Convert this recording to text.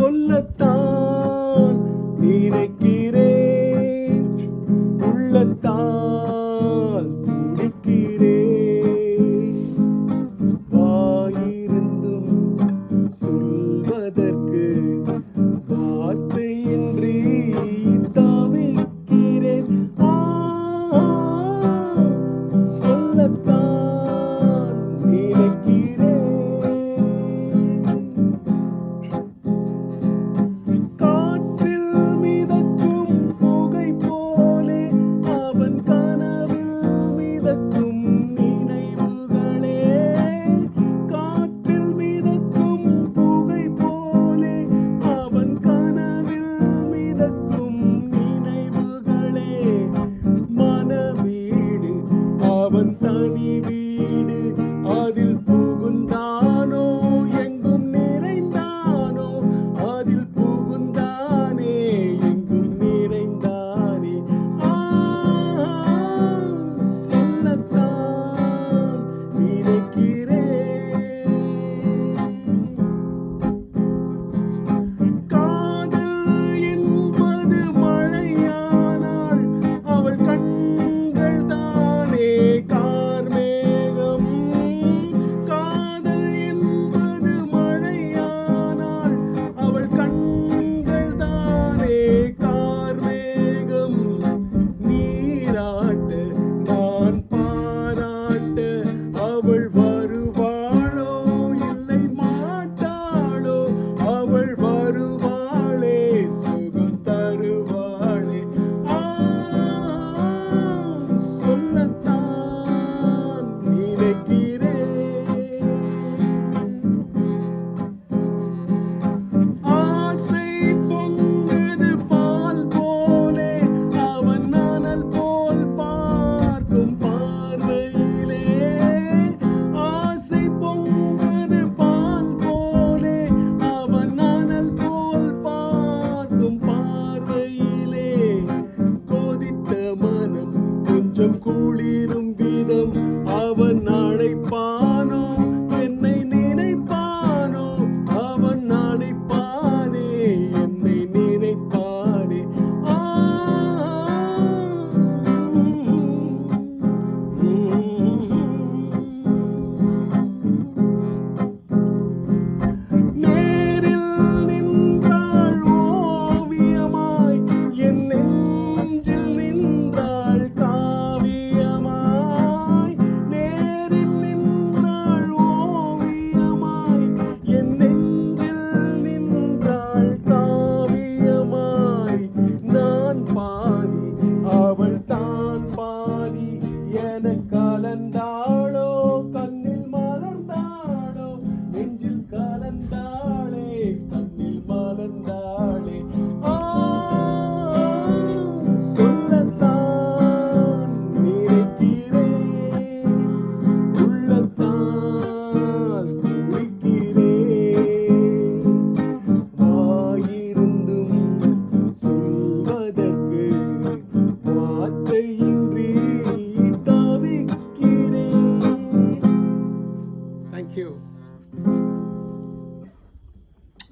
சொல்லத்தான் நினைக்கிறேன். உள்ளத்தால் துடிக்கிறேன். தருவாளே சுகம் தருவாளே. சொல்லத்தான் கொஞ்சம் குளிரும் வித Thank you.